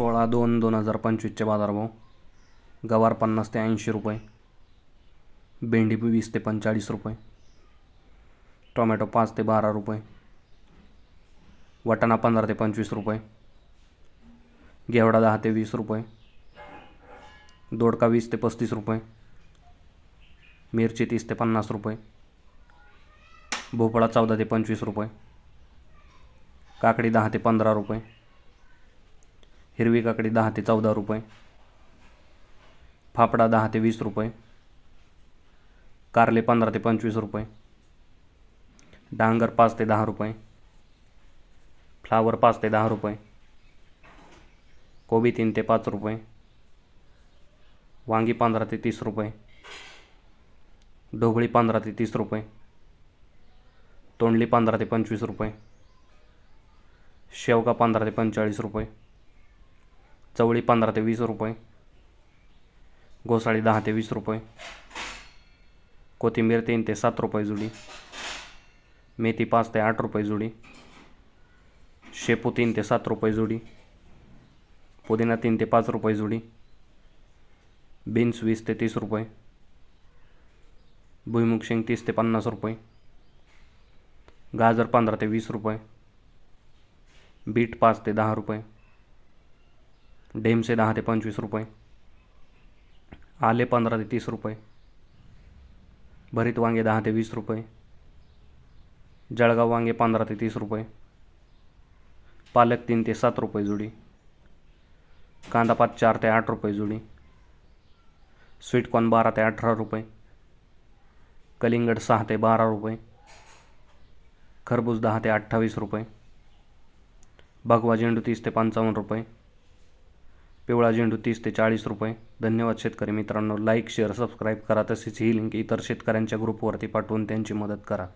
सोळा दोन दोन हजार पंचवीसचे बाजारभाव. गवार पन्नास ते ऐंशी रुपये. भेंडी वीस ते पंचेचाळीस रुपये. टोमॅटो पाच ते बारा रुपये. वटाणा पंधरा ते पंचवीस रुपये. घेवडा दहा ते वीस रुपये. दोडका वीस ते पस्तीस रुपये. मिरची तीस ते पन्नास रुपये. भोपळा चौदा ते पंचवीस रुपये. काकडी दहा ते पंधरा रुपये. हिरवी काकडी दहा ते चौदा रुपये. फाफडा दहा ते वीस रुपये. कारले पंधरा ते पंचवीस रुपये. डांगर पाच ते दहा रुपये. फ्लावर पाच ते दहा रुपये. कोबी तीन ते पाच रुपये. वांगी पंधरा ते तीस रुपये. ढोबळी पंधरा ते तीस रुपये. तोंडली पंधरा ते पंचवीस रुपये. शेवगा पंधरा ते पंचेचाळीस रुपये. चवळी पंधरा ते वीस रुपये. घोसाळी दहा ते वीस रुपये. कोथिंबीर तीन ते सात रुपये जुडी. मेथी पाच ते आठ रुपये जुडी. शेपू तीन ते सात रुपये जुडी. पुदिना तीन ते पाच रुपये जुडी. बीन्स वीस ते तीस रुपये. भुईमुग शेंग तीस ते पन्नास रुपये. गाजर पंधरा ते वीस रुपये. बीट पाच ते दहा रुपये. डेमसे दहा ते पंचवीस रुपये. आले पंधरा ते तीस रुपये. भरीत वांगे दहा ते वीस रुपये. जळगाव वांगे पंधरा ते तीस रुपये. पालक तीन ते सात रुपये जुडी. कांदा पात चार ते आठ रुपये जुडी. स्वीटकॉर्न बारा ते अठरा रुपये. कलिंगड सहा ते बारा रुपये. खरबूज दहा ते अठ्ठावीस रुपये. भगवा झेंडू तीस ते पंचावन्न रुपये. पिवळा झेंडू तीस ते चाळीस रुपये. धन्यवाद शेतकरी मित्रांनो. लाईक शेअर सबस्क्राईब करा. तसेच ही लिंक इतर शेतकऱ्यांच्या ग्रुपवरती पाठवून त्यांची मदत करा.